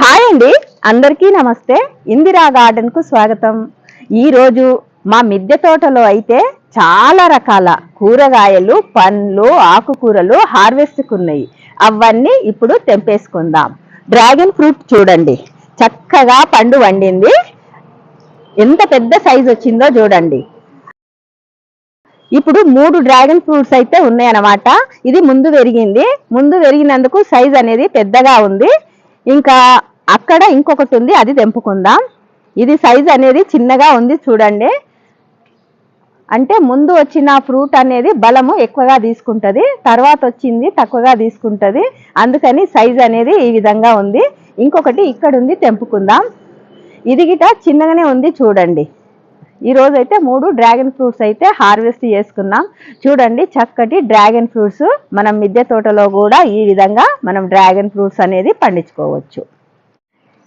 Hi అండి. అందరికీ నమస్తే. ఇందిరా గార్డెన్కు స్వాగతం. ఈరోజు మా మిద్దె తోటలో అయితే చాలా రకాల కూరగాయలు పండ్లు ఆకుకూరలు హార్వెస్ట్ ఉన్నాయి అవన్నీ ఇప్పుడు తెంపేసుకుందాం. డ్రాగన్ ఫ్రూట్ చూడండి. చక్కగా పండు వండింది. ఎంత పెద్ద సైజ్ వచ్చిందో చూడండి. ఇప్పుడు మూడు డ్రాగన్ ఫ్రూట్స్ అయితే ఉన్నాయన్నమాట. ఇది ముందు పెరిగింది. ముందు పెరిగినందుకు సైజ్ అనేది పెద్దగా ఉంది. ఇంకా అక్కడ ఇంకొకటి ఉంది అది తెంపుకుందాం. ఇది సైజ్ అనేది చిన్నగా ఉంది చూడండి. అంటే ముందు వచ్చిన ఫ్రూట్ అనేది బలము ఎక్కువగా తీసుకుంటుంది తర్వాత వచ్చింది తక్కువగా తీసుకుంటుంది. అందుకని సైజ్ అనేది ఈ విధంగా ఉంది. ఇంకొకటి ఇక్కడ ఉంది తెంపుకుందాం. ఇది గిట చిన్నగానే ఉంది చూడండి. ఈరోజు అయితే మూడు డ్రాగన్ ఫ్రూట్స్ అయితే హార్వెస్ట్ చేసుకున్నాం. చూడండి చక్కటి డ్రాగన్ ఫ్రూట్స్ మనం మిద్దె తోటలో కూడా ఈ విధంగా మనం డ్రాగన్ ఫ్రూట్స్ అనేది పండించుకోవచ్చు.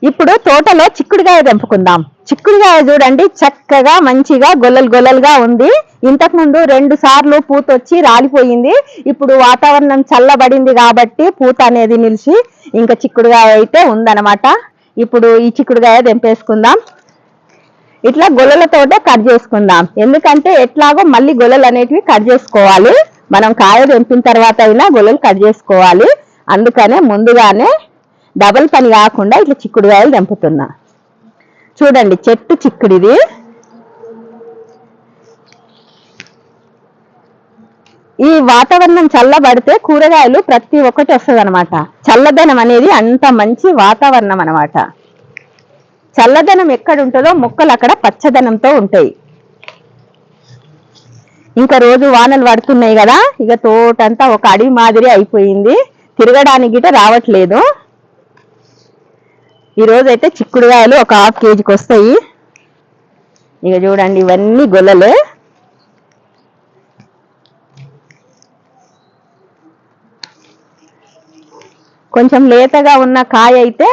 ఇప్పుడు తోటలో చిక్కుడుగాయ తెంపుకుందాం. చిక్కుడుగాయ చూడండి చక్కగా మంచిగా గొల్లలు గొల్లలుగా ఉంది. ఇంతకుముందు రెండు సార్లు పూత వచ్చి రాలిపోయింది. ఇప్పుడు వాతావరణం చల్లబడింది కాబట్టి పూత అనేది నిలిచి ఇంకా చిక్కుడుగాయ అయితే ఉందన్నమాట. ఇప్పుడు ఈ చిక్కుడుగాయ తెంపేసుకుందాం. ఇట్లా గొల్లలతోటే కట్ చేసుకుందాం. ఎందుకంటే ఎట్లాగో మళ్ళీ గొల్లలు అనేటివి కట్ చేసుకోవాలి. మనం కాయ తెంపిన తర్వాత అయినా గొల్లలు కట్ చేసుకోవాలి. అందుకనే ముందుగానే డబల్ పని కాకుండా ఇట్లా చిక్కుడుకాయలు తెంపుతున్నా. చూడండి చెట్టు చిక్కుడిది. ఈ వాతావరణం చల్లబడితే కూరగాయలు ప్రతి ఒక్కటి వస్తుంది అనమాట చల్లదనం అనేది అంత మంచి వాతావరణం అన్నమాట. చల్లదనం ఎక్కడ ఉంటుందో మొక్కలు అక్కడ పచ్చదనంతో ఉంటాయి. ఇంకా రోజు వానలు పడుతున్నాయి కదా ఇక తోటంతా ఒక అడవి మాదిరి అయిపోయింది. తిరగడానికి గిట రావట్లేదు. ఈ అయితే చిక్కుడుగాయలు ఒక హాఫ్ కేజీకి వస్తాయి. ఇక చూడండి ఇవన్నీ గొల్లలే. కొంచెం లేతగా ఉన్న కాయ అయితే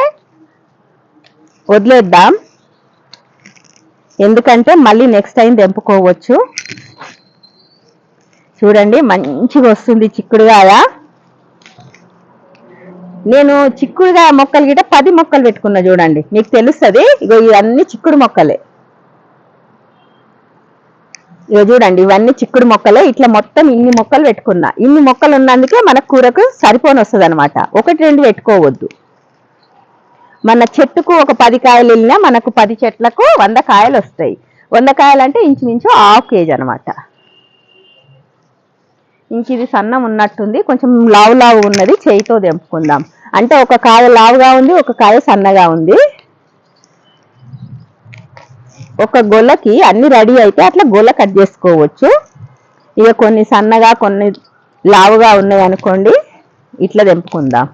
వదిలేద్దాం. ఎందుకంటే మళ్ళీ నెక్స్ట్ టైం తెంపుకోవచ్చు. చూడండి మంచిగా వస్తుంది చిక్కుడుగాయ. నేను చిక్కుడుగాయ మొక్కలు గిట పది మొక్కలు పెట్టుకున్నా చూడండి. మీకు తెలుస్తుంది ఇగో ఇవన్నీ చిక్కుడు మొక్కలే. ఇగో చూడండి ఇవన్నీ చిక్కుడు మొక్కలే. ఇట్లా మొత్తం ఇన్ని మొక్కలు పెట్టుకున్నా. ఇన్ని మొక్కలు ఉన్నందుకే మన కూరకు సరిపోని వస్తుంది అనమాట ఒకటి రెండు పెట్టుకోవద్దు. మన చెట్టుకు ఒక పది కాయలు వెళ్ళినా మనకు పది చెట్లకు వంద కాయలు వస్తాయి. వంద కాయలు అంటే ఇంచుమించు హాఫ్ కేజీ అనమాట ఇంక ఇది సన్నం ఉన్నట్టుంది. కొంచెం లావు లావు ఉన్నది. చేయితో తెంపుకుందాం. అంటే ఒక కాయ లావుగా ఉంది ఒక కాయ సన్నగా ఉంది. ఒక గొల్లకి అన్ని రెడీ అయితే అట్లా గొల్ల కట్ చేసుకోవచ్చు. ఇక కొన్ని సన్నగా కొన్ని లావుగా ఉన్నాయి అనుకోండి ఇట్లా తెంపుకుందాం.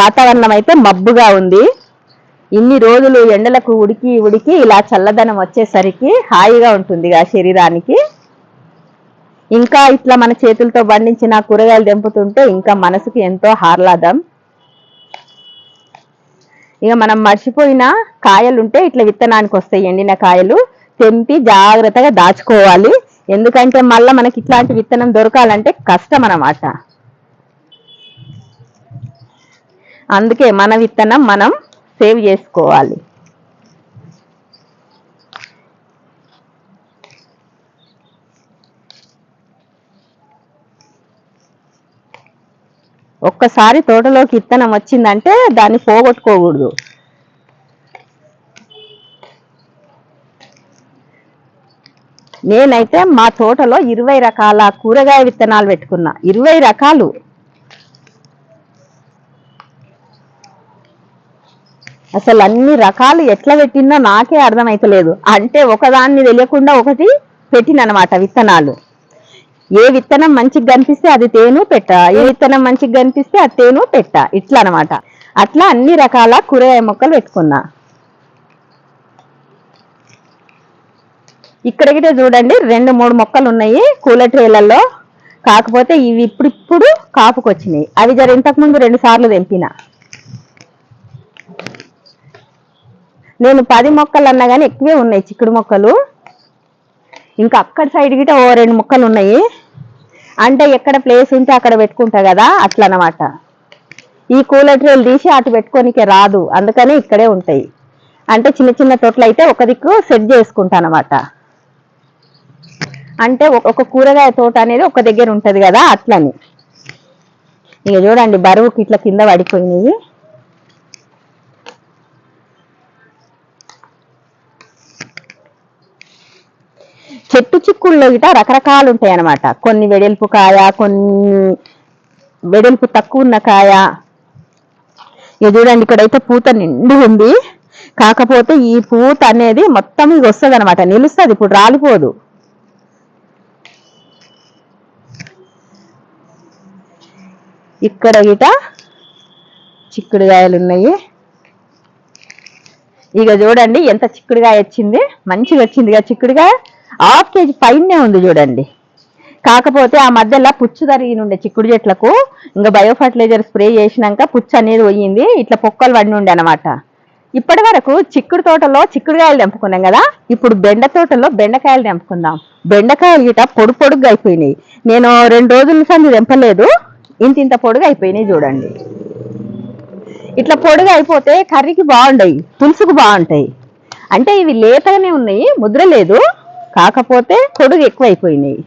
వాతావరణం అయితే మబ్బుగా ఉంది. ఇన్ని రోజులు ఎండలకు ఉడికి ఉడికి ఇలా చల్లదనం వచ్చేసరికి హాయిగా ఉంటుంది ఆ శరీరానికి. ఇంకా ఇట్లా మన చేతులతో పండించిన కూరగాయలు తెంపుతుంటే ఇంకా మనసుకి ఎంతో ఆహ్లాదం. ఇక మనం మర్చిపోయిన కాయలు ఉంటే ఇట్లా విత్తనానికి వస్తాయి ఎండిన కాయలు తెంపి జాగ్రత్తగా దాచుకోవాలి. ఎందుకంటే మళ్ళీ మనకి ఇట్లాంటి విత్తనం దొరకాలంటే కష్టం అన్నమాట. అందుకే మన విత్తనం మనం సేవ్ చేసుకోవాలి. ఒక్కసారి తోటలోకి విత్తనం వచ్చిందంటే దాన్ని పోగొట్టుకోకూడదు. నేనైతే మా తోటలో ఇరవై రకాల కూరగాయ విత్తనాలు పెట్టుకున్నా. ఇరవై రకాలు. అసలు అన్ని రకాలు ఎట్లా పెట్టిందో నాకే అర్థమైతలేదు. అంటే ఒకదాన్ని తెలియకుండా ఒకటి పెట్టిననమాట విత్తనాలు. ఏ విత్తనం మంచిగా కనిపిస్తే అది తేను పెట్ట. ఏ విత్తనం మంచిగా కనిపిస్తే అది తేను పెట్ట. ఇట్లా అనమాట అట్లా అన్ని రకాల కూరగాయ మొక్కలు పెట్టుకున్నా. ఇక్కడ చూడండి రెండు మూడు మొక్కలు ఉన్నాయి కూల ట్రేలలో కాకపోతే ఇవి ఇప్పుడిప్పుడు కాపుకొచ్చినాయి. అవి జర ఇంతకుముందు రెండు సార్లు తెంపిన. నేను పది మొక్కలు అన్నా కానీ ఎక్కువే ఉన్నాయి చిక్కుడు మొక్కలు. ఇంకా అక్కడ సైడ్ గిట ఓ రెండు మొక్కలు ఉన్నాయి. అంటే ఎక్కడ ప్లేస్ ఉంటే అక్కడ పెట్టుకుంటా కదా అట్లా అన్నమాట ఈ కూలర్ ట్రేలు తీసి అటు పెట్టుకోనికే రాదు అందుకనే ఇక్కడే ఉంటాయి. అంటే చిన్న చిన్న తొట్లు అయితే ఒక దిక్కు సెట్ చేసుకుంటాను అనమాట. అంటే ఒక- కూరగాయ తోట అనేది ఒక దగ్గర ఉంటుంది కదా అట్లని. ఇక చూడండి బరువుకి ఇట్లా కింద పడిపోయినాయి. చెట్టు చిక్కుల్లో గిట రకరకాలు ఉంటాయి అన్నమాట కొన్ని వెడల్పు కాయ కొన్ని వెడల్పు తక్కువ ఉన్న కాయ. ఎదురండి చూడండి ఇక్కడైతే పూత నిండి ఉంది. కాకపోతే ఈ పూత అనేది మొత్తం ఇది వస్తుంది అనమాట నిలుస్తుంది ఇప్పుడు రాలిపోదు. ఇక్కడ గిట చిక్కుడుగాయలు ఉన్నాయి ఇక చూడండి ఎంత చిక్కుడుగాయ వచ్చింది. మంచిగా వచ్చింది కదా చిక్కుడుగాయ. హాఫ్ కేజీ పైనే ఉంది చూడండి. కాకపోతే ఆ మధ్యలో పుచ్చు తరిగి ఉండే చిక్కుడు చెట్లకు ఇంకా బయో ఫర్టిలైజర్ స్ప్రే చేసినాక పుచ్చు అనేది పోయింది. ఇట్లా పొక్కలు పడి ఉండే అనమాట ఇప్పటి వరకు చిక్కుడు తోటలో చిక్కుడుకాయలు తెంపుకున్నాం కదా. ఇప్పుడు బెండ తోటలో బెండకాయలు తెంపుకుందాం. బెండకాయలు గిట పొడు పొడుగ్గా అయిపోయినాయి. నేను రెండు రోజుల సంది తెంపలేదు. ఇంత ఇంత పొడుగు అయిపోయినాయి చూడండి. ఇట్లా పొడుగు అయిపోతే కర్రీకి బాగుంటాయి పులుసుకు బాగుంటాయి. అంటే ఇవి లేతగానే ఉన్నాయి ముద్ర లేదు. కాకపోతే పొడుగు ఎక్కువైపోయినాయి.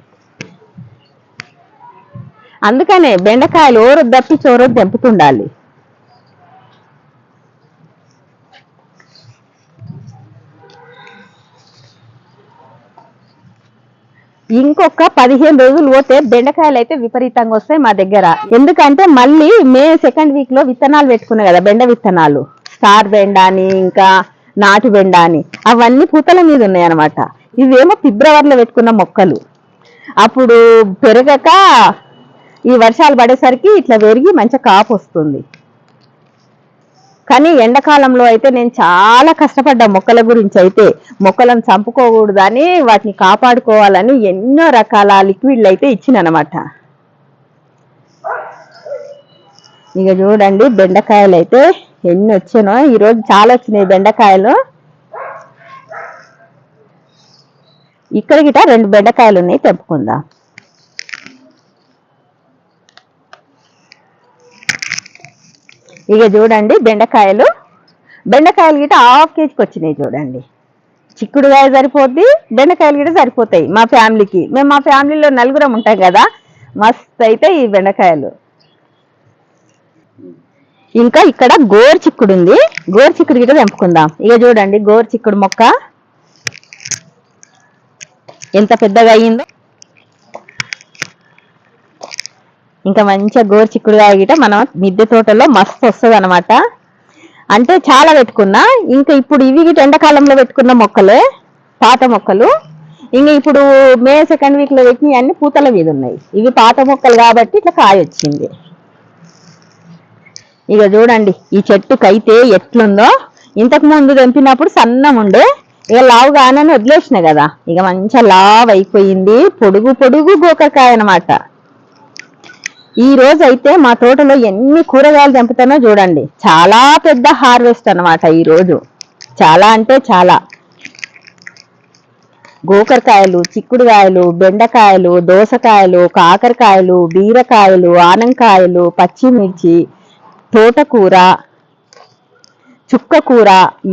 అందుకనే బెండకాయలు ఓరు దప్పి చోరు తెంపుతుండాలి ఇంకొక పదిహేను రోజులు పోతే బెండకాయలు అయితే విపరీతంగా వస్తాయి మా దగ్గర. ఎందుకంటే మళ్ళీ మే సెకండ్ వీక్లో విత్తనాలు పెట్టుకున్నాయి కదా బెండ విత్తనాలు. స్టార్ బెండ అని ఇంకా నాటు బెండ అని. అవన్నీ పూతల మీద ఉన్నాయి అనమాట ఇవేమో ఫిబ్రవరిలో పెట్టుకున్న మొక్కలు. అప్పుడు పెరగక ఈ వర్షాలు పడేసరికి ఇట్లా పెరిగి మంచి కాపు వస్తుంది. కానీ ఎండాకాలంలో అయితే నేను చాలా కష్టపడ్డా మొక్కల గురించి అయితే. మొక్కలను చంపుకోకూడదని వాటిని కాపాడుకోవాలని ఎన్నో రకాల లిక్విడ్లు అయితే ఇచ్చినమాట ఇక చూడండి బెండకాయలు అయితే ఎన్ని వచ్చానో. ఈరోజు చాలా వచ్చినాయి బెండకాయలు. ఇక్కడ గిట రెండు బెండకాయలు ఉన్నాయి తెంపుకుందాం. ఇక చూడండి బెండకాయలు. బెండకాయలు గిట హాఫ్ కేజీకి వచ్చినాయి చూడండి. చిక్కుడుకాయ సరిపోద్ది బెండకాయలు గిట సరిపోతాయి మా ఫ్యామిలీకి. మేము మా ఫ్యామిలీలో నలుగురం ఉంటాం కదా మస్త్ అయితే ఈ బెండకాయలు. ఇంకా ఇక్కడ గోరు చిక్కుడు ఉంది గోరు చిక్కుడు గిట తెంపుకుందాం. ఇక చూడండి గోరు చిక్కుడు మొక్క. ఎంత పెద్దగా అయ్యిందో. ఇంకా మంచిగా గోరు చిక్కుడు గిట మనం మిద్దె తోటలో మస్తు వస్తుంది అనమాట అంటే చాలా పెట్టుకున్నా. ఇంకా ఇప్పుడు ఇవి గిట ఎండాకాలంలో పెట్టుకున్న మొక్కలే పాత మొక్కలు. ఇంకా ఇప్పుడు మే సెకండ్ వీక్లో పెట్టినవి అన్ని పూతల మీద ఉన్నాయి. ఇవి పాత మొక్కలు కాబట్టి ఇట్లా కాయ వచ్చింది. ఇక చూడండి ఈ చెట్టుకైతే ఎట్లుందో. ఇంతకు ముందు తెంపినప్పుడు సన్నం ఉండే ఇక లావు కానని వదిలేసిన కదా. ఇక మంచిగా లావ్ అయిపోయింది. పొడుగు పొడుగు గోకకాయ అన్నమాట. ఈ రోజు అయితే మా తోటలో ఎన్ని కూరగాయలు తెంపుతానో చూడండి. చాలా పెద్ద హార్వెస్ట్ అన్నమాట ఈ రోజు. చాలా అంటే చాలా. గోకరకాయలు చిక్కుడుకాయలు బెండకాయలు దోసకాయలు కాకరకాయలు బీరకాయలు ఆనంకాయలు పచ్చిమిర్చి తోటకూర చుక్క కూర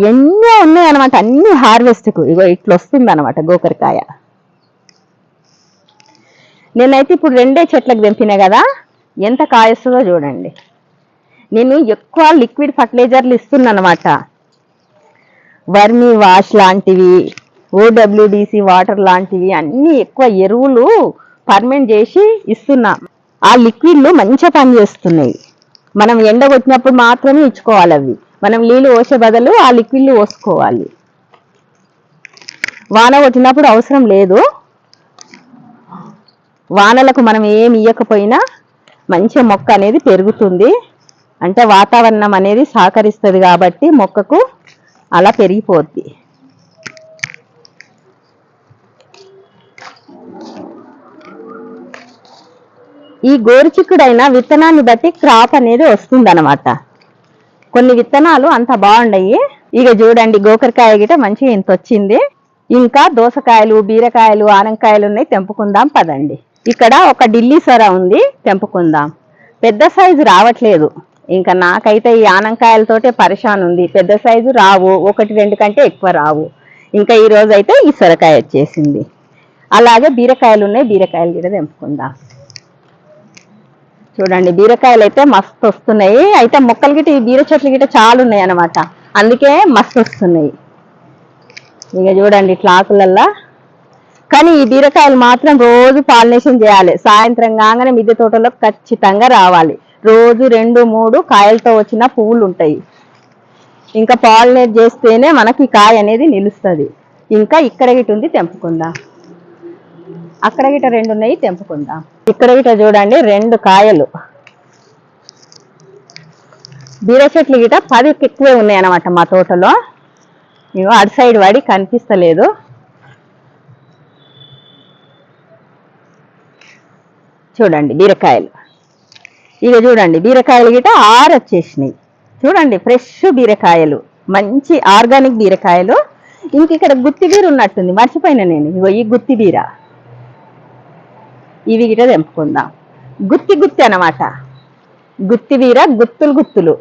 ఎన్నో ఉన్నాయి అనమాట అన్ని హార్వెస్ట్కు ఇగో ఇట్లా వస్తుంది అనమాట గోకరకాయ. నేనైతే ఇప్పుడు రెండే చెట్లకు తెంపినా కదా ఎంత కాయస్తుందో చూడండి. నేను ఎక్కువ లిక్విడ్ ఫర్టిలైజర్లు ఇస్తున్నానమాట వర్మీ వర్మి వాష్ లాంటివి ఓడబ్ల్యూడిసి వాటర్ లాంటివి అన్నీ ఎక్కువ ఎరువులు పర్మెంట్ చేసి ఇస్తున్నా. ఆ లిక్విడ్లు మంచిగా పనిచేస్తున్నాయి. మనం ఎండ కొట్టినప్పుడు మాత్రమే ఇచ్చుకోవాలి అవి. మనం నీళ్ళు పోసే బదులు ఆ లిక్విడ్లు పోసుకోవాలి. వాన కొట్టినప్పుడు అవసరం లేదు. వానలకు మనం ఏమి ఇవ్వకపోయినా మంచి మొక్క అనేది పెరుగుతుంది. అంటే వాతావరణం అనేది సహకరిస్తుంది కాబట్టి మొక్కకు అలా పెరిగిపోద్ది. ఈ గోరుచిక్కుడైన విత్తనాన్ని బట్టి క్రాప్ అనేది వస్తుంది అనమాట కొన్ని విత్తనాలు అంత బాగుండయి. ఇక చూడండి గోకరకాయ గిట మంచిగా ఇంత వచ్చింది. ఇంకా దోసకాయలు బీరకాయలు ఆనంకాయలు ఉన్నాయి తెంపుకుందాం పదండి. ఇక్కడ ఒక ఢిల్లీ సొర ఉంది తెంపుకుందాం. పెద్ద సైజు రావట్లేదు. ఇంకా నాకైతే ఈ ఆనంకాయలతోటే పరిశాన్ ఉంది. పెద్ద సైజు రావు ఒకటి రెండు కంటే ఎక్కువ రావు. ఇంకా ఈరోజు అయితే ఈ సొరకాయ వచ్చేసింది. అలాగే బీరకాయలు ఉన్నాయి బీరకాయలు కూడా తెంపుకుందాం. చూడండి బీరకాయలు అయితే మస్తు వస్తున్నాయి అయితే మొక్కలు గిట్ట ఈ బీర చెట్లు గిట్ట చాలా ఉన్నాయి అన్నమాట అందుకే మస్తు వస్తున్నాయి ఇక చూడండి ఇట్లా ఆకులల్లా కానీ ఈ బీరకాయలు మాత్రం రోజు పాలినేషన్ చేయాలి. సాయంత్రం కాగానే మిద్దె తోటలో ఖచ్చితంగా రావాలి. రోజు రెండు మూడు కాయలతో వచ్చిన పువ్వులు ఉంటాయి ఇంకా పాలినేట్ చేస్తేనే మనకి కాయ అనేది నిలుస్తుంది. ఇంకా ఇక్కడ గిట ఉంది తెంపుకుందాం. అక్కడ గిట రెండు ఉన్నాయి తెంపుకుందాం. ఇక్కడ గిట చూడండి రెండు కాయలు. బీర చెట్లు గిట పది ఎక్కువే ఉన్నాయి అన్నమాట మా తోటలో. ఇగో అటు సైడ్ వాడి కనిపిస్తలేదు. చూడండి బీరకాయలు. ఇక చూడండి బీరకాయలు గిట ఆరు వచ్చేసినాయి. చూడండి ఫ్రెష్ బీరకాయలు. మంచి ఆర్గానిక్ బీరకాయలు. ఇంక ఇక్కడ గుత్తి బీర ఉన్నట్టుంది మర్చిపోయినా నేను. ఇగో ఈ గుత్తి బీర. ఇవి గిట తెంపుకుందాం. గుత్తి గుత్తి అనమాట గుత్తి వీర గుత్తులు గుత్తులు.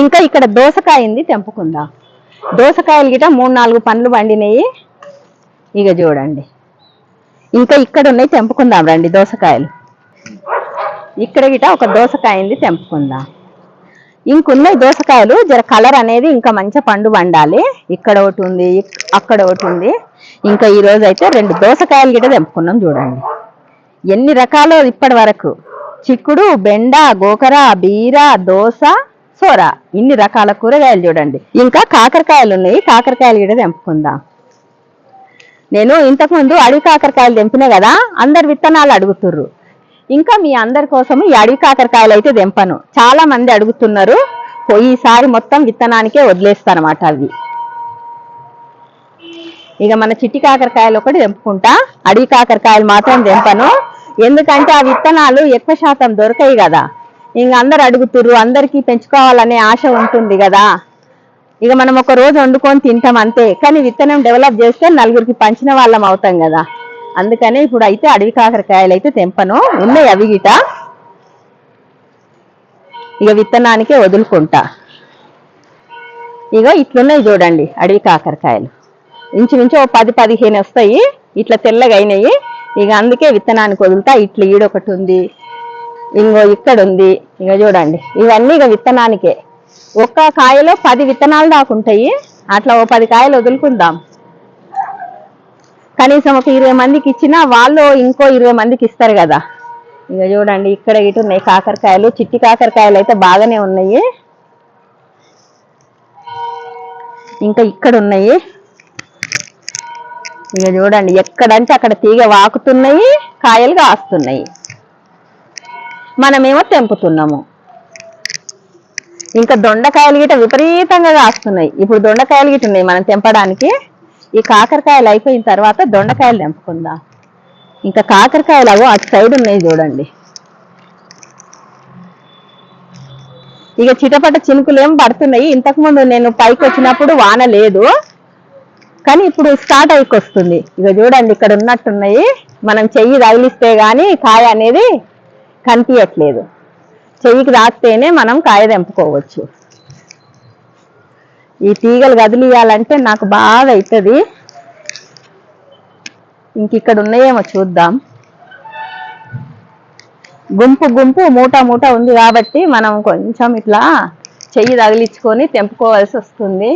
ఇంకా ఇక్కడ దోసకాయ ఉంది తెంపుకుందాం. దోసకాయలు గిట మూడు నాలుగు పండ్లు పండినాయి. ఇక చూడండి. ఇంకా ఇక్కడ ఉన్నాయి తెంపుకుందాం రండి దోసకాయలు. ఇక్కడ గిట ఒక దోసకాయ ఉంది తెంపుకుందాం. ఇంకున్నాయి దోసకాయలు జర కలర్ అనేది ఇంకా మంచి పండు పండాలి. ఇక్కడ ఒకటి ఉంది అక్కడ ఒకటి ఉంది. ఇంకా ఈ అయితే రెండు దోసకాయలు గిట్ట తెంపుకున్నాం చూడండి. ఎన్ని రకాలు ఇప్పటి వరకు? చిక్కుడు బెండ గోకర బీర దోస సోర. ఇన్ని రకాల కూరగాయలు చూడండి. ఇంకా కాకరకాయలు ఉన్నాయి. కాకరకాయలు గిట తెంపుకుందాం. నేను ఇంతకుముందు అడవి కాకరకాయలు తెంపినా కదా అందరు విత్తనాలు అడుగుతుర్రు. ఇంకా మీ అందరి కోసం ఈ అడవి కాకరకాయలు అయితే తెంపను. చాలా మంది అడుగుతున్నారు. ఓ ఈసారి మొత్తం విత్తనానికే వదిలేస్తానమాట అవి. ఇక మన చిట్టి కాకరకాయలు ఒకటి తెంపుకుంటా. అడవి కాకరకాయలు మాత్రం తెంపను. ఎందుకంటే ఆ విత్తనాలు ఎక్కువ శాతం దొరకాయి కదా. ఇంక అందరు అడుగుతుర్రు అందరికీ పెంచుకోవాలనే ఆశ ఉంటుంది కదా. ఇక మనం ఒక రోజు వండుకొని తింటాం అంతే. కానీ విత్తనం డెవలప్ చేస్తే నలుగురికి పంచిన వాళ్ళం అవుతాం కదా. అందుకనే ఇప్పుడు అయితే అడవి కాకరకాయలు అయితే తెంపను. ఉన్నాయి అవి గిట. ఇక విత్తనానికే వదులుకుంటా. ఇక ఇట్లున్నాయి చూడండి అడవి కాకరకాయలు. ఇంచుమించు ఓ పది పదిహేను వస్తాయి. ఇట్లా తెల్లగా అయినాయి. ఇక అందుకే విత్తనానికి వదులుతా. ఇట్లా ఈడొకటి ఉంది. ఇంకో ఇక్కడ ఉంది. ఇక చూడండి. ఇవన్నీ ఇక విత్తనానికే. ఒక్క కాయలో పది విత్తనాలు దాకా ఉంటాయి. అట్లా ఓ పది కాయలు వదులుకుందాం. కనీసం ఒక ఇరవై మందికి ఇచ్చినా వాళ్ళు ఇంకో ఇరవై మందికి ఇస్తారు కదా. ఇక చూడండి. ఇక్కడ ఇటు ఉన్నాయి కాకరకాయలు. చిట్టి కాకరకాయలు అయితే బాగానే ఉన్నాయి. ఇంకా ఇక్కడ ఉన్నాయి. ఇక చూడండి ఎక్కడంటే అక్కడ తీగ వాకుతున్నాయి కాయలు కాస్తున్నాయి. మనమేమో తెంపుతున్నాము. ఇంకా దొండకాయలు గిట విపరీతంగా కాస్తున్నాయి. ఇప్పుడు దొండకాయలు గిట ఉన్నాయి మనం తెంపడానికి. ఈ కాకరకాయలు అయిపోయిన తర్వాత దొండకాయలు తెంపుకుందాం. ఇంకా కాకరకాయలు అవో అటు సైడ్ ఉన్నాయి చూడండి. ఇక చిటపట చినుకులు ఏం పడుతున్నాయి. ఇంతకు ముందు నేను పైకి వచ్చినప్పుడు వాన లేదు. కానీ ఇప్పుడు స్టార్ట్ అయికొస్తుంది. ఇక చూడండి ఇక్కడ ఉన్నట్టున్నాయి. మనం చెయ్యి తగిలిస్తే కానీ కాయ అనేది కనిపించట్లేదు చెయ్యికి రాస్తేనే మనం కాయ తెంపుకోవచ్చు. ఈ తీగలు కదిలియాలంటే నాకు బాగా అవుతుంది ఇంక ఇక్కడ ఉన్నాయేమో చూద్దాం. గుంపు గుంపు మూట మూట ఉంది కాబట్టి మనం కొంచెం ఇట్లా చెయ్యి తగిలించుకొని తెంపుకోవాల్సి వస్తుంది.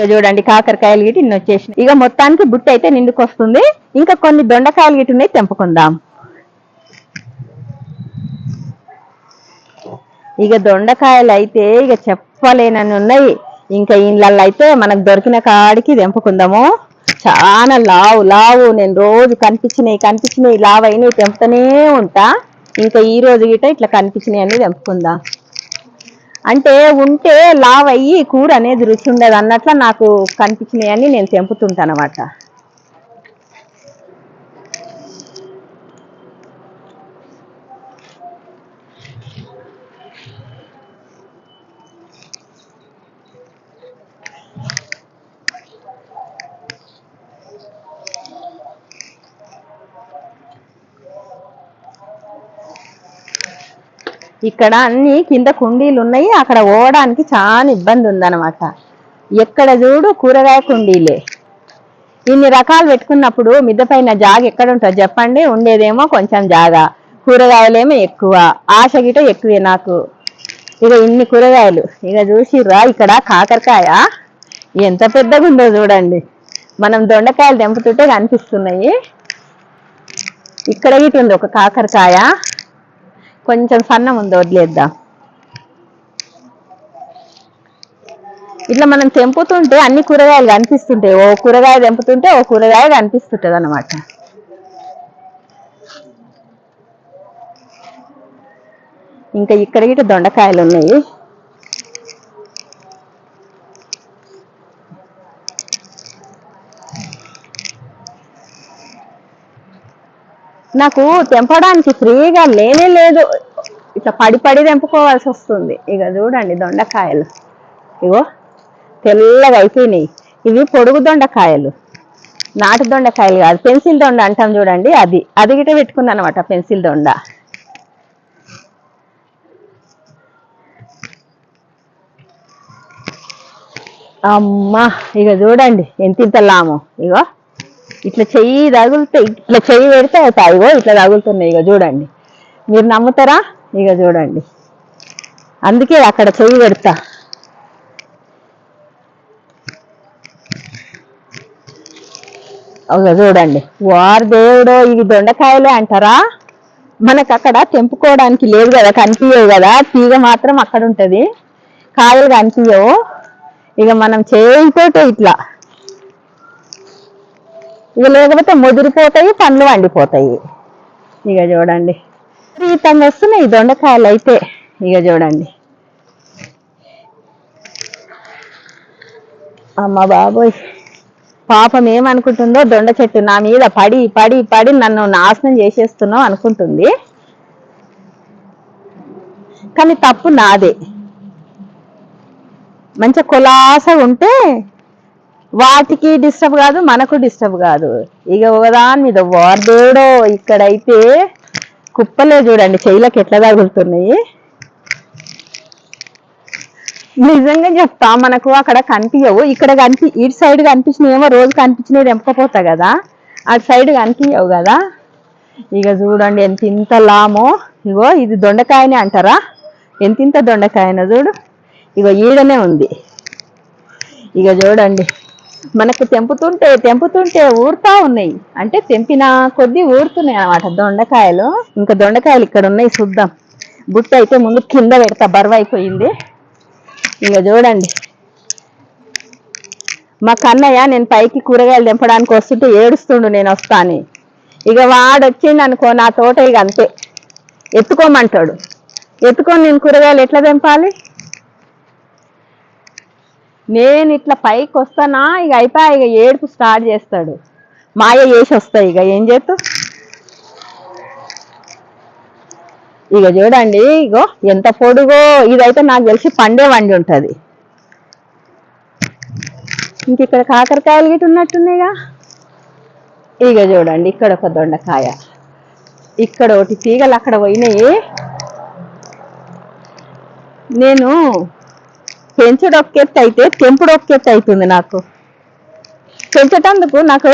ఇక చూడండి కాకరకాయలు గిటి ఇన్ని వచ్చేసి ఇక మొత్తానికి బుట్ట అయితే నిండుకొస్తుంది. ఇంకా కొన్ని దొండకాయలు గిటి ఉన్నాయి తెంపుకుందాం. ఇక దొండకాయలు అయితే ఇక చెప్పలేనని ఉన్నాయి. ఇంకా ఇళ్ళల్లో అయితే మనకు దొరికిన కాడికి తెంపుకుందాము. చాలా లావు లావు. నేను రోజు కనిపించినాయి కనిపించినాయి లావు అయినాయి తెంపుతూనే ఉంటా. ఇంకా ఈ రోజు గిట ఇట్లా కనిపించినాయి అన్ని తెంపుకుందాం. అంటే ఉంటే లావ్ అయ్యి కూర అనేది రుచి ఉండదు అన్నట్ల నాకు కనిపించినాయి అని నేను తెంపుతుంటాను అనమాట ఇక్కడ అన్ని కింద కుండీలు ఉన్నాయి అక్కడ పోవడానికి చాలా ఇబ్బంది ఉందన్నమాట ఎక్కడ చూడు కూరగాయ కుండీలే. ఇన్ని రకాలు పెట్టుకున్నప్పుడు మిద్దపైన జాగ ఎక్కడ ఉంటుంది చెప్పండి? ఉండేదేమో కొంచెం జాగా. కూరగాయలేమో ఎక్కువ. ఆశ గిట ఎక్కువే నాకు. ఇక ఇన్ని కూరగాయలు. ఇక చూసిర్రా ఇక్కడ కాకరకాయ. ఎంత పెద్దగా ఉందో చూడండి. మనం దొండకాయలు తెంపుతుంటే కనిపిస్తున్నాయి. ఇక్కడ ఇటు ఉంది ఒక కాకరకాయ. కొంచెం సన్నం ఉంది వదిలేద్దాం? ఇట్లా మనం తెంపుతుంటే అన్ని కూరగాయలు కనిపిస్తుంటాయి. ఓ కూరగాయ తెంపుతుంటే ఓ కూరగాయ కనిపిస్తుంటది అనమాట ఇంకా ఇక్కడ గిట్ట దొండకాయలు ఉన్నాయి. నాకు తెంపడానికి ఫ్రీగా లేనే లేదు. ఇట్లా పడి పడి తెంపుకోవాల్సి వస్తుంది. ఇక చూడండి దొండకాయలు. ఇగో తెల్లగా అయిపోయినాయి. ఇవి పొడుగు దొండకాయలు. నాటు దొండకాయలు కాదు. పెన్సిల్ దొండ అంటాం చూడండి. అది అది గిట పెట్టుకున్నాను అనమాట పెన్సిల్ దొండ. అమ్మా ఇక చూడండి ఎంత ఇంత లాము. ఇగో ఇట్లా చెయ్యి తగులితే ఇట్లా చెయ్యి పెడితే అవుతాయి ఇట్లా తగులుతున్నాయి. ఇక చూడండి. మీరు నమ్ముతారా? ఇక చూడండి. అందుకే అక్కడ చెయ్యి పెడతా. ఒక చూడండి. వారు దేవుడో ఇవి దొండకాయలే అంటారా? మనకు అక్కడ తెంపుకోవడానికి లేదు కదా కనిపించవు కదా. తీగ మాత్రం అక్కడ ఉంటుంది. కాయలు కనిపించవు ఇక మనం చేయితోటే ఇట్లా. ఇక లేకపోతే ముదిరిపోతాయి పండ్లు వండిపోతాయి. ఇక చూడండి. విపరీతం వస్తున్నాయి దొండకాయలు అయితే. ఇక చూడండి. అమ్మ బాబోయ్. పాపం ఏమనుకుంటుందో దొండ చెట్టు నా మీద పడి పడి పడి నన్ను నాశనం చేసేస్తున్నావు అనుకుంటుంది. కానీ తప్పు నాదే. మంచి కులాస ఉంటే వాటికి డిస్టర్బ్ కాదు మనకు డిస్టర్బ్ కాదు. ఇక ఒకదాని మీద వార్దేడో ఇక్కడైతే కుప్పలే చూడండి చెయ్యిలకు ఎట్లా తగులుతున్నాయి. నిజంగా చెప్తా మనకు అక్కడ కనిపించవు ఇక్కడ కనిపి ఇటు సైడ్ కనిపించినవేమో రోజు కనిపించినవి తెంపకపోతా కదా. అటు సైడ్ కనిపించవు కదా. ఇక చూడండి ఎంత ఇంత లామో. ఇగో ఇది దొండకాయనే అంటారా? ఎంత ఇంత దొండకాయన చూడు. ఇగో ఈడనే ఉంది. ఇక చూడండి. మనకు తెంపుతుంటే తెంపుతుంటే ఊరుతా ఉన్నాయి. అంటే తెంపిన కొద్దీ ఊరుతున్నాయి అన్నమాట దొండకాయలు. ఇంకా దొండకాయలు ఇక్కడ ఉన్నాయి చూద్దాం. బుట్ట అయితే ముందు కింద పెడతా బరువు అయిపోయింది. ఇంకా చూడండి. మా కన్నయ్య నేను పైకి కూరగాయలు తెంపడానికి వస్తుంటే ఏడుస్తుండు నేను వస్తాను ఇక వాడు వచ్చిండు అనుకో నా తోట ఇక అంతే. ఎత్తుకోమంటాడు. ఎత్తుకొని నేను కూరగాయలు ఎట్లా తెంపాలి? నేను ఇట్లా పైకి వస్తానా? ఇక అయిపోయి ఇక ఏడుపు స్టార్ట్ చేస్తాడు. మాయ చేసి వస్తాయి ఇక. ఏం చేస్తూ ఇక చూడండి ఇగో ఎంత పొడుగో ఇదైతే నాకు తెలిసి పండే వండి ఉంటుంది. ఇంక ఇక్కడ కాకరకాయలు గిట్ ఉన్నట్టున్నాయిగా ఇక చూడండి ఇక్కడ ఒక దొండకాయ. ఇక్కడ ఒకటి తీగలు అక్కడ పోయినాయి. నేను పెంచుడు ఒక్కెత్తు అయితే తెంపుడు ఒక్కెత్తు అవుతుంది నాకు. పెంచటందుకు నాకు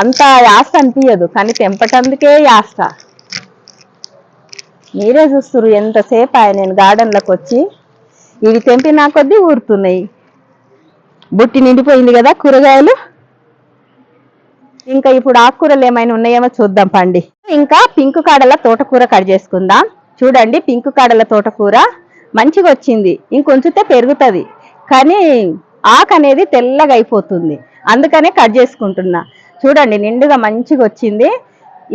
అంత యాస అనిపించదు కానీ తెంపటందుకే యాస మీరే చూస్తున్నారు ఎంతసేపు ఆయన నేను గార్డెన్లోకి వచ్చి ఇవి తెంపినా కొద్దీ ఊరుతున్నాయి. బుట్టి నిండిపోయింది కదా కూరగాయలు? ఇంకా ఇప్పుడు ఆకుకూరలు ఏమైనా ఉన్నాయేమో చూద్దాం పండి. ఇంకా పింక్ కాడల తోటకూర కట్ చేసుకుందాం. చూడండి పింక్ కాడల తోటకూర. మంచిగా వచ్చింది ఇంకొంచితే పెరుగుతుంది. కానీ ఆకు అనేది తెల్లగా అయిపోతుంది అందుకనే కట్ చేసుకుంటున్నా. చూడండి నిండుగా మంచిగా వచ్చింది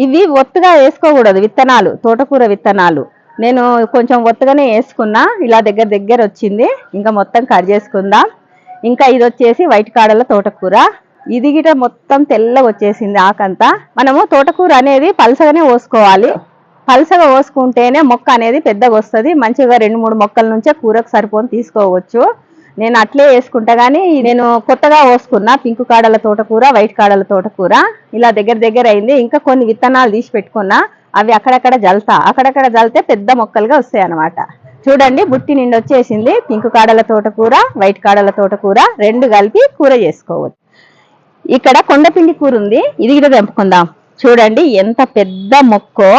ఇవి ఒత్తుగా వేసుకోకూడదు విత్తనాలు తోటకూర విత్తనాలు. నేను కొంచెం ఒత్తుగానే వేసుకున్నా. ఇలా దగ్గర దగ్గర వచ్చింది ఇంకా మొత్తం కట్ చేసుకుందాం. ఇంకా ఇది వచ్చేసి వైట్ కాడల తోటకూర. ఇది గిట మొత్తం తెల్లగా వచ్చేసింది ఆకంతా. మనము తోటకూర అనేది పలసగానే పోసుకోవాలి. పలసగా పోసుకుంటేనే మొక్క అనేది పెద్దగా వస్తుంది. మంచిగా రెండు మూడు మొక్కల నుంచే కూరకు సరిపోని తీసుకోవచ్చు. నేను అట్లే వేసుకుంటా కానీ నేను కొత్తగా కోసుకున్నా పింక్ కాడల తోటకూర వైట్ కాడల తోటకూర ఇలా దగ్గర దగ్గర అయింది. ఇంకా కొన్ని విత్తనాలు తీసి పెట్టుకున్నా అవి అక్కడక్కడ జల్తా. అక్కడక్కడ జల్తే పెద్ద మొక్కలుగా వస్తాయి అన్నమాట చూడండి బుట్టి నిండి వచ్చేసింది. పింక్ కాడల తోటకూర వైట్ కాడల తోటకూర రెండు కలిపి కూర చేసుకోవచ్చు. ఇక్కడ కొండపిండి కూర ఉంది. ఇది కూడా తెంపుకుందాం. చూడండి ఎంత పెద్ద మొక్కో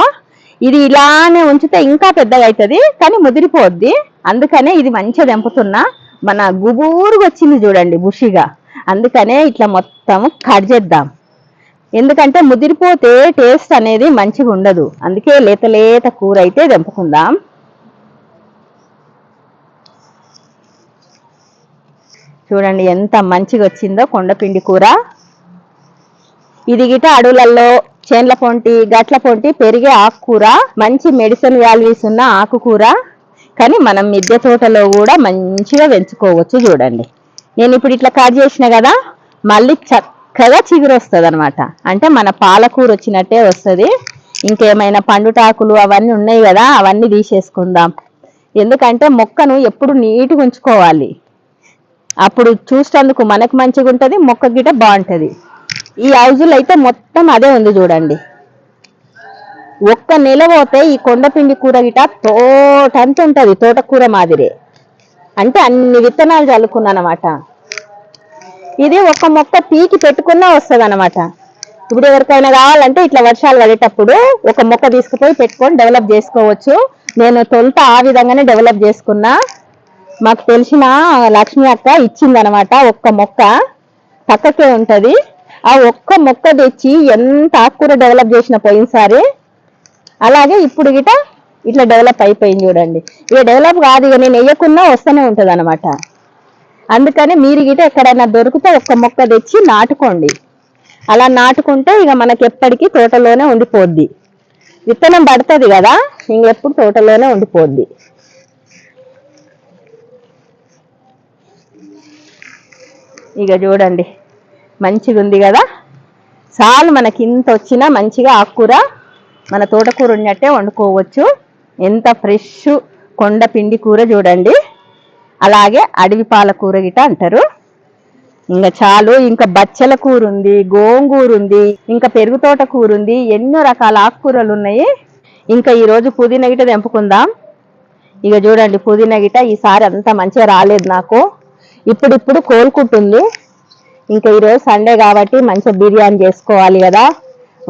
ఇది ఇలానే ఉంచితే ఇంకా పెద్దగా అవుతుంది కానీ ముదిరిపోద్ది. అందుకనే ఇది మంచిగా తెంపుతున్నా. మన గుబూరుగా వచ్చింది చూడండి బుషిగా. అందుకనే ఇట్లా మొత్తం కట్ చేద్దాం. ఎందుకంటే ముదిరిపోతే టేస్ట్ అనేది మంచిగా ఉండదు. అందుకే లేత లేత కూర అయితే తెంపుకుందాం. చూడండి ఎంత మంచిగా వచ్చిందో కొండపిండి కూర. ఇది గిట అడవులలో చేన్ల పొంటి గట్ల పొంటి పెరిగే ఆకుకూర మంచి మెడిసిన్ వాల్యూస్ ఉన్న ఆకుకూర. కానీ మనం మిద్దె తోటలో కూడా మంచిగా పెంచుకోవచ్చు చూడండి. నేను ఇప్పుడు ఇట్లా కట్ చేసిన కదా మళ్ళీ చక్కగా చిగురు వస్తుంది అనమాట అంటే మన పాలకూర వచ్చినట్టే వస్తుంది. ఇంకేమైనా పండుటాకులు అవన్నీ ఉన్నాయి కదా అవన్నీ తీసేసుకుందాం. ఎందుకంటే మొక్కను ఎప్పుడు నీట్గా ఉంచుకోవాలి. అప్పుడు చూసేందుకు మనకు మంచిగా ఉంటుంది మొక్క గిట బాగుంటుంది. ఈ హౌజులు అయితే మొత్తం అదే ఉంది చూడండి. ఒక్క నెల పోతే ఈ కొండపిండి కూర గిట తోటంత ఉంటుంది తోటకూర మాదిరి. అంటే అన్ని విత్తనాలు చల్లుకున్నా అనమాట ఇది ఒక మొక్క పీకి పెట్టుకున్నా వస్తుంది అనమాట ఇప్పుడు ఎవరికైనా కావాలంటే ఇట్లా వర్షాలు పడేటప్పుడు ఒక మొక్క తీసుకుపోయి పెట్టుకొని డెవలప్ చేసుకోవచ్చు. నేను తొలుత ఆ విధంగానే డెవలప్ చేసుకున్నా. మాకు తెలిసిన లక్ష్మి అక్క ఇచ్చిందనమాట ఒక్క మొక్క. పక్కకే ఉంటుంది. ఆ ఒక్క మొక్క తెచ్చి ఎంత ఆకుకూర డెవలప్ చేసిన పోయినసారి అలాగే ఇప్పుడు గిట ఇట్లా డెవలప్ అయిపోయింది చూడండి. ఇక డెవలప్ కాదు ఇక నేను వేయకుండా వస్తూనే ఉంటుంది అనమాట అందుకని మీరు గిట ఎక్కడైనా దొరికితే ఒక్క మొక్క తెచ్చి నాటుకోండి. అలా నాటుకుంటే ఇక మనకి ఎప్పటికీ తోటలోనే ఉండిపోద్ది. విత్తనం పడుతుంది కదా ఇంకెప్పుడు తోటలోనే ఉండిపోద్ది. ఇక చూడండి. మంచిగా ఉంది కదా? చాలు మనకి ఇంత వచ్చినా మంచిగా ఆకుకూర మన తోటకూర ఉన్నట్టే వండుకోవచ్చు. ఎంత ఫ్రెష్ కొండ పిండి కూర చూడండి. అలాగే అడవి పాలకూర గిట అంటారు. ఇంకా చాలు ఇంకా బచ్చల కూర ఉంది గోంగూర ఉంది ఇంకా పెరుగు తోట కూర ఉంది ఎన్నో రకాల ఆకుకూరలు ఉన్నాయి. ఇంకా ఈరోజు పుదీనా గిట తెంపుకుందాం. ఇక చూడండి పుదీనా గిట ఈసారి అంత మంచిగా రాలేదు నాకు. ఇప్పుడిప్పుడు కోలుకుంటుంది. ఇంకా ఈరోజు సండే కాబట్టి మంచిగా బిర్యానీ చేసుకోవాలి కదా.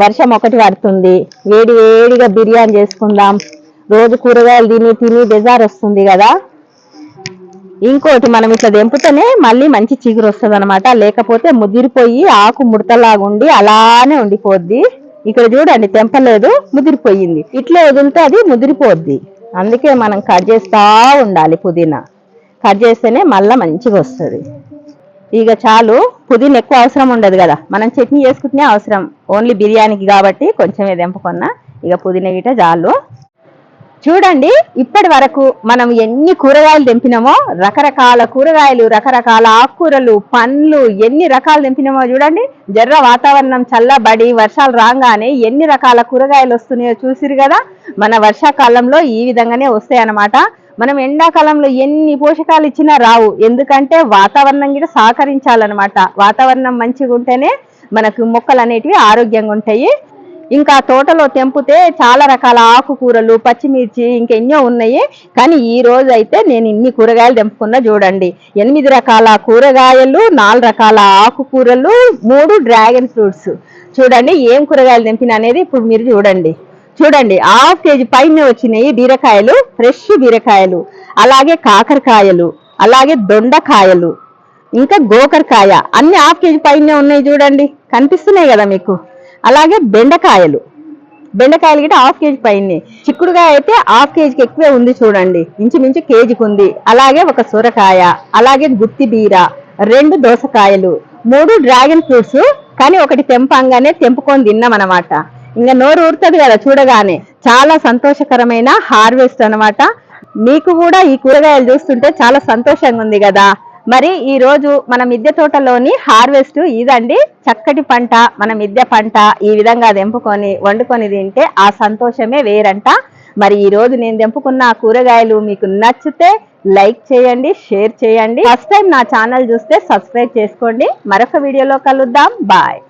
వర్షం ఒకటి పడుతుంది. వేడి వేడిగా బిర్యానీ చేసుకుందాం. రోజు కూరగాయలు తిని తిని బెజార్ వస్తుంది కదా. ఇంకోటి మనం ఇట్లా తెంపుతేనే మళ్ళీ మంచి చిగురు వస్తుంది అనమాట లేకపోతే ముదిరిపోయి ఆకు ముడతలాగుండి అలానే ఉండిపోద్ది. ఇక్కడ చూడండి తెంపలేదు ముదిరిపోయింది. ఇట్లా వదిలితే అది ముదిరిపోద్ది. అందుకే మనం కట్ చేస్తూ ఉండాలి పుదీనా. కట్ చేస్తేనే మళ్ళీ మంచిగా వస్తుంది. ఇక చాలు పుదీనా ఎక్కువ అవసరం ఉండదు కదా. మనం చట్నీ చేసుకుంటేనే అవసరం. ఓన్లీ బిర్యానీకి కాబట్టి కొంచెమే తెంపుకున్నా ఇక పుదీనా గిట చాలు. చూడండి ఇప్పటి వరకు మనం ఎన్ని కూరగాయలు తెంపినామో రకరకాల కూరగాయలు రకరకాల ఆకుకూరలు పండ్లు ఎన్ని రకాలు తెంపినామో చూడండి. జర్ర వాతావరణం చల్లబడి వర్షాలు రాగానే ఎన్ని రకాల కూరగాయలు వస్తున్నాయో చూసిరు కదా. మన వర్షాకాలంలో ఈ విధంగానే వస్తాయి అన్నమాట మనం ఎండాకాలంలో ఎన్ని పోషకాలు ఇచ్చినా రావు. ఎందుకంటే వాతావరణం కూడా సహకరించాలన్నమాట. వాతావరణం మంచిగా ఉంటేనే మనకు మొక్కలు అనేటివి ఆరోగ్యంగా ఉంటాయి. ఇంకా తోటలో తెంపితే చాలా రకాల ఆకుకూరలు పచ్చిమిర్చి ఇంకా ఎన్నో ఉన్నాయి. కానీ ఈ రోజు అయితే నేను ఇన్ని కూరగాయలు తెంపుకున్నా చూడండి. ఎనిమిది రకాల కూరగాయలు నాలుగు రకాల ఆకుకూరలు మూడు డ్రాగన్ ఫ్రూట్స్. చూడండి ఏం కూరగాయలు తెంపిన అనేది ఇప్పుడు మీరు చూడండి. చూడండి హాఫ్ కేజీ పైన వచ్చినాయి బీరకాయలు ఫ్రెష్ బీరకాయలు అలాగే కాకరకాయలు అలాగే దొండకాయలు ఇంకా గోకరకాయ. అన్ని హాఫ్ కేజీ పైనే ఉన్నాయి చూడండి కనిపిస్తున్నాయి కదా మీకు. అలాగే బెండకాయలు. బెండకాయలు గిట్ట హాఫ్ కేజీ పైన. చిక్కుడుకాయ అయితే హాఫ్ కేజీకి ఎక్కువే ఉంది చూడండి ఇంచుమించు కేజీకి ఉంది. అలాగే ఒక సొరకాయ అలాగే గుత్తి బీర రెండు దోసకాయలు మూడు డ్రాగన్ ఫ్రూట్స్ కానీ ఒకటి తెంపంగానే తెంపుకొని తిన్నాం అనమాట ఇంకా నోరు ఊరుతుంది కదా చూడగానే. చాలా సంతోషకరమైన హార్వెస్ట్ అన్నమాట. మీకు కూడా ఈ కూరగాయలు చూస్తుంటే చాలా సంతోషంగా ఉంది కదా. మరి ఈ రోజు మన మిద్దె తోటలోని హార్వెస్ట్ ఇదండి. చక్కటి పంట మన మిద్దె పంట ఈ విధంగా తెంపుకొని వండుకొని తింటే ఆ సంతోషమే వేరంట. మరి ఈ రోజు నేను తెంపుకున్న కూరగాయలు మీకు నచ్చితే లైక్ చేయండి షేర్ చేయండి. ఫస్ట్ టైం నా ఛానల్ చూస్తే సబ్స్క్రైబ్ చేసుకోండి. మరొక వీడియోలో కలుద్దాం. బాయ్.